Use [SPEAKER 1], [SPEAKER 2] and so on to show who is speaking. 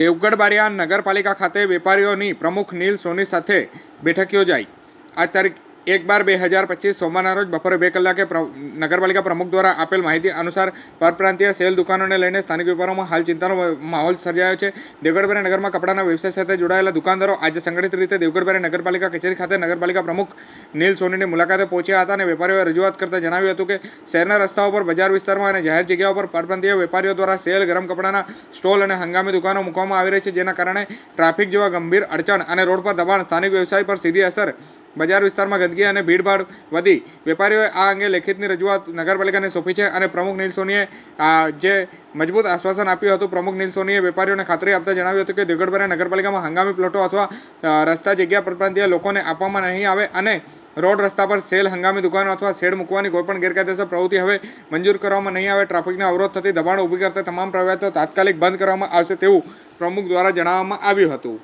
[SPEAKER 1] દેવગઢ બારિયા નગરપાલિકા ખાતે વેપારીઓની પ્રમુખ નીલ સોની સાથે બેઠક યોજાઈ. આ તારીખ એક બાર બે હજાર પચીસ સોમવારના રોજ બપોરે બે કલાકે નગરપાલિકા પ્રમુખ દ્વારા આપેલ માહિતી અનુસાર પરપ્રાંતીય સેલ દુકાનોને લઈને સ્થાનિક વેપારોમાં હાલ ચિંતાનો માહોલ સર્જાયો છે. દેવગઢભાઈ નગરમાં કપડાના વ્યવસાય સાથે જોડાયેલા દુકાનદારો આજે સંગઠિત રીતે દેવગઢભાઈ નગરપાલિકા કચેરી ખાતે નગરપાલિકા પ્રમુખ નીલ સોનીની મુલાકાતે પહોંચ્યા હતા અને વેપારીઓએ રજૂઆત કરતા જણાવ્યું હતું કે શહેરના રસ્તાઓ પર, બજાર વિસ્તારમાં અને જાહેર જગ્યાઓ પર પરપ્રાંતીય વેપારીઓ દ્વારા સેલ ગરમ કપડાના સ્ટોલ અને હંગામી દુકાનો મૂકવામાં આવી રહી છે, જેના કારણે ટ્રાફિક જેવા ગંભીર અડચણ અને રોડ પર દબાણ, સ્થાનિક વ્યવસાય પર સીધી અસર બજાર વિસ્તારમાં ગંદકી અને ભીડભાડ વધી. વેપારીઓએ આ અંગે લેખિતની રજૂઆત નગરપાલિકાને સોંપી છે અને પ્રમુખ નીલ સોનીએ આ જે મજબૂત આશ્વાસન આપ્યું હતું, પ્રમુખ નીલ સોનીએ વેપારીઓને ખાતરી આપતા જણાવ્યું હતું કે દેવગઢ નગરપાલિકામાં હંગામી પ્લોટો અથવા રસ્તા, જગ્યા પરપ્રાંતીય લોકોને આપવામાં નહીં આવે અને રોડ રસ્તા પર સેલ, હંગામી દુકાનો અથવા શેડ મૂકવાની કોઈપણ ગેરકાયદેસર પ્રવૃત્તિ હવે મંજૂર કરવામાં નહીં આવે. ટ્રાફિકને અવરોધ થતી દબાણ ઊભી કરતા તમામ પ્રવૃત્તિઓ તાત્કાલિક બંધ કરવામાં આવશે તેવું પ્રમુખ દ્વારા જણાવવામાં આવ્યું હતું.